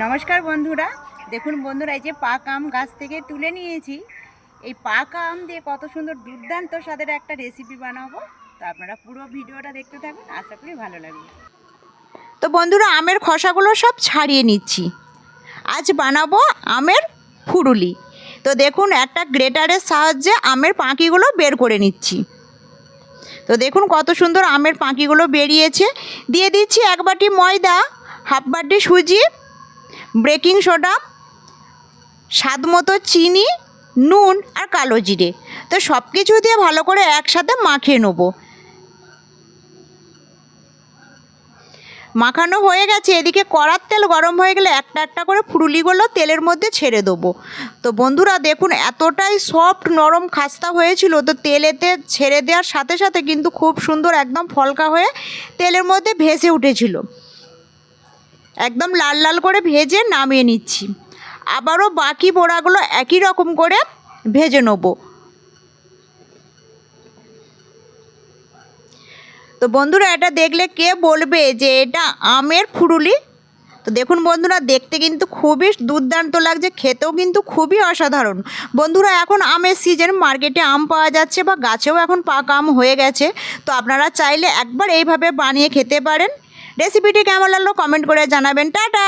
নমস্কার বন্ধুরা। দেখুন বন্ধুরা, এই যে পাক আম গাছ থেকে তুলে নিয়েছি। এই পাক আম দিয়ে কত সুন্দর দুর্দান্ত স্বাদের একটা রেসিপি বানাবো। তো আপনারা পুরো ভিডিওটা দেখতে থাকুন, আশা করি ভালো লাগবে। তো বন্ধুরা, আমের খোসাগুলো সব ছাড়িয়ে নিচ্ছি। আজ বানাবো আমের ফুরুলি। তো দেখুন, একটা গ্রেটারের সাহায্যে আমের পাঁকিগুলো বের করে নিচ্ছি। তো দেখুন কত সুন্দর আমের পাঁকিগুলো বেরিয়েছে। দিয়ে দিচ্ছি এক বাটি ময়দা, হাফ বাটি সুজি বেকিং সোডা, স্বাদ মতো চিনি, নুন আর কালো জিরে। তো সব কিছু দিয়ে ভালো করে একসাথে মাখিয়ে নেব। মাখানো হয়ে গেছে, এদিকে কড়ার তেল গরম হয়ে গেলে একটা একটা করে ফুরুলিগুলো তেলের মধ্যে ছেড়ে দেবো। তো বন্ধুরা, দেখুন এতটাই সফট নরম খাস্তা হয়েছিল, তো তেলেতে ছেড়ে দেওয়ার সাথে সাথে কিন্তু খুব সুন্দর একদম ফলকা হয়ে তেলের মধ্যে ভেসে উঠেছিল। একদম লাল লাল করে ভেজে নামিয়ে নিচ্ছি। আবারও বাকি বড়াগুলো একই রকম করে ভেজে নেব। তো বন্ধুরা, এটা দেখলে কে বলবে যে এটা আমের ফুরুলি? তো দেখুন বন্ধুরা, দেখতে কিন্তু খুবই দুর্দান্ত লাগছে, খেতেও কিন্তু খুবই অসাধারণ। বন্ধুরা, এখন আমের সিজন মার্কেটে আম পাওয়া যাচ্ছে বা গাছেও এখন পাক আম হয়ে গেছে। তো আপনারা চাইলে একবার এইভাবে বানিয়ে খেতে পারেন। রেসিপিটি কেমন লাগল কমেন্ট করে জানাবেন। টাটা!